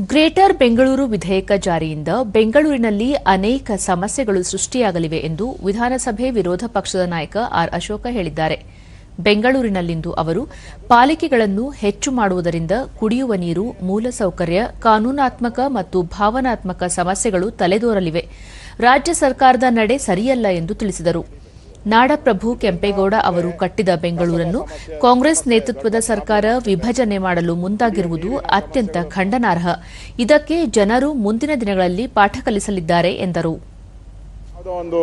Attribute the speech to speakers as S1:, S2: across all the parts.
S1: Greater Bengaluru ವಿಧೇಯಕ ಜಾರಿಯಿಂದ ಬೆಂಗಳೂರಿನಲ್ಲಿ ಅನೇಕ ಸಮಸ್ಯೆಗಳು ಸೃಷ್ಟಿಯಾಗಲಿವೆ ಎಂದು ವಿಧಾನಸಭೆ ವಿರೋಧ ಪಕ್ಷದ ನಾಯಕ ಆರ್ ಅಶೋಕ ಹೇಳಿದ್ದಾರೆ. ಬೆಂಗಳೂರಿನಲ್ಲಿಂದು ಅವರು ಪಾಲಿಕೆಗಳನ್ನು ಹೆಚ್ಚು ಮಾಡುವುದರಿಂದ ಕುಡಿಯುವ ನೀರು, ಮೂಲಸೌಕರ್ಯ, ಕಾನೂನಾತ್ಮಕ ಮತ್ತು ಭಾವನಾತ್ಮಕ ಸಮಸ್ಯೆಗಳು ತಲೆದೋರಲಿವೆ. ರಾಜ್ಯ ಸರ್ಕಾರದ ನಡೆ ಸರಿಯಲ್ಲ ಎಂದು ತಿಳಿಸಿದರು. ನಾಡಪ್ರಭು ಕೆಂಪೇಗೌಡ ಅವರು ಕಟ್ಟಿದ ಬೆಂಗಳೂರನ್ನು ಕಾಂಗ್ರೆಸ್ ನೇತೃತ್ವದ ಸರ್ಕಾರ ವಿಭಜನೆ ಮಾಡಲು ಮುಂದಾಗಿರುವುದು ಅತ್ಯಂತ ಖಂಡನಾರ್ಹ. ಇದಕ್ಕೆ ಜನರು ಮುಂದಿನ ದಿನಗಳಲ್ಲಿ ಪಾಠ ಕಲಿಸಲಿದ್ದಾರೆ ಎಂದರು.
S2: ಒಂದು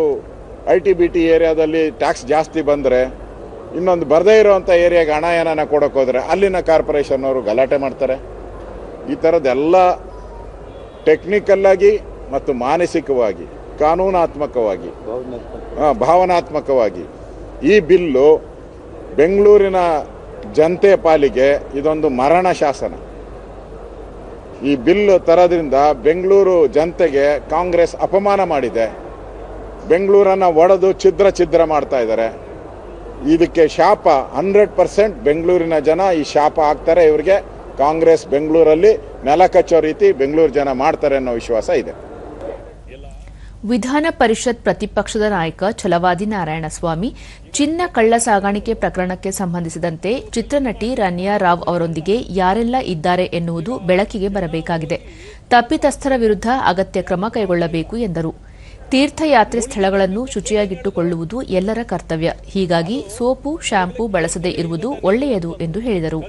S2: ಐ ಟಿ ಬಿ ಟಿ ಏರಿಯಾದಲ್ಲಿ ಟ್ಯಾಕ್ಸ್ ಜಾಸ್ತಿ ಬಂದರೆ ಇನ್ನೊಂದು ಬರದೇ ಇರುವಂಥ ಏರಿಯಾಗೆ ಹಣ ಏನಾನ ಕೊಡೋಕೆ ಹೋದರೆ ಅಲ್ಲಿನ ಕಾರ್ಪೊರೇಷನ್ ಅವರು ಗಲಾಟೆ ಮಾಡ್ತಾರೆ. ಈ ಥರದ್ದೆಲ್ಲ ಟೆಕ್ನಿಕಲ್ಲಾಗಿ ಮತ್ತು ಮಾನಸಿಕವಾಗಿ ಕಾನೂನಾತ್ಮಕವಾಗಿ. ಭಾವನಾತ್ಮಕವಾಗಿ. ಈ ಬಿಲ್ಲು ಬೆಂಗಳೂರಿನ ಜನತೆ ಪಾಲಿಗೆ ಇದೊಂದು ಮರಣ ಶಾಸನ. ಈ ಬಿಲ್ ತರೋದ್ರಿಂದ ಬೆಂಗಳೂರು ಜನತೆಗೆ ಕಾಂಗ್ರೆಸ್ ಅಪಮಾನ ಮಾಡಿದೆ. ಬೆಂಗಳೂರನ್ನು ಒಡೆದು ಛಿದ್ರ ಛಿದ್ರ ಮಾಡ್ತಾ ಇದ್ದಾರೆ. ಇದಕ್ಕೆ ಶಾಪ ಹಂಡ್ರೆಡ್ ಪರ್ಸೆಂಟ್ ಬೆಂಗಳೂರಿನ ಜನ ಈ ಶಾಪ ಹಾಕ್ತಾರೆ. ಇವರಿಗೆ ಕಾಂಗ್ರೆಸ್ ಬೆಂಗಳೂರಲ್ಲಿ ನೆಲ ಕಚ್ಚೋ ರೀತಿ ಬೆಂಗಳೂರು ಜನ ಮಾಡ್ತಾರೆ ಅನ್ನೋ ವಿಶ್ವಾಸ ಇದೆ.
S1: ವಿಧಾನ ಪರಿಷತ್ ಪ್ರತಿಪಕ್ಷದ ನಾಯಕ ಛಲವಾದಿ ನಾರಾಯಣಸ್ವಾಮಿ, ಚಿನ್ನ ಕಳ್ಳ ಸಾಗಾಣಿಕೆ ಪ್ರಕರಣಕ್ಕೆ ಸಂಬಂಧಿಸಿದಂತೆ ಚಿತ್ರನಟಿ ರನ್ಯಾ ರಾವ್ ಅವರೊಂದಿಗೆ ಯಾರೆಲ್ಲ ಇದ್ದಾರೆ ಎನ್ನುವುದು ಬೆಳಕಿಗೆ ಬರಬೇಕಾಗಿದೆ. ತಪ್ಪಿತಸ್ಥರ ವಿರುದ್ಧ ಅಗತ್ಯ ಕ್ರಮ ಕೈಗೊಳ್ಳಬೇಕು ಎಂದರು. ತೀರ್ಥಯಾತ್ರೆ ಸ್ಥಳಗಳನ್ನು ಶುಚಿಯಾಗಿಟ್ಟುಕೊಳ್ಳುವುದು ಎಲ್ಲರ ಕರ್ತವ್ಯ. ಹೀಗಾಗಿ ಸೋಪು, ಶಾಂಪೂ ಬಳಸದೇ ಇರುವುದು ಒಳ್ಳೆಯದು ಎಂದು ಹೇಳಿದರು.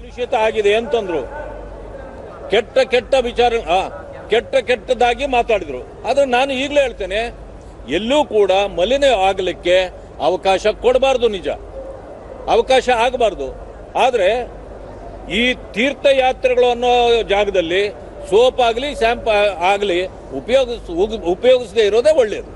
S3: ಕೆಟ್ಟ ಕೆಟ್ಟದಾಗಿ ಮಾತಾಡಿದ್ರು. ಆದ್ರೆ ನಾನು ಈಗಲೇ ಹೇಳ್ತೇನೆ, ಎಲ್ಲೂ ಕೂಡ ಮಲಿನ ಆಗಲಿಕ್ಕೆ ಅವಕಾಶ ಕೊಡಬಾರ್ದು ನಿಜ. ಅವಕಾಶ ಆಗಬಾರ್ದು. ಆದ್ರೆ ಈ ತೀರ್ಥಯಾತ್ರೆಗಳು ಅನ್ನೋ ಜಾಗದಲ್ಲಿ ಸೋಪ್ ಆಗಲಿ ಶಾಂಪ್ ಆಗಲಿ ಉಪಯೋಗಿಸ್ ಉಪಯೋಗಿಸದೇ ಇರೋದೇ ಒಳ್ಳೆಯದು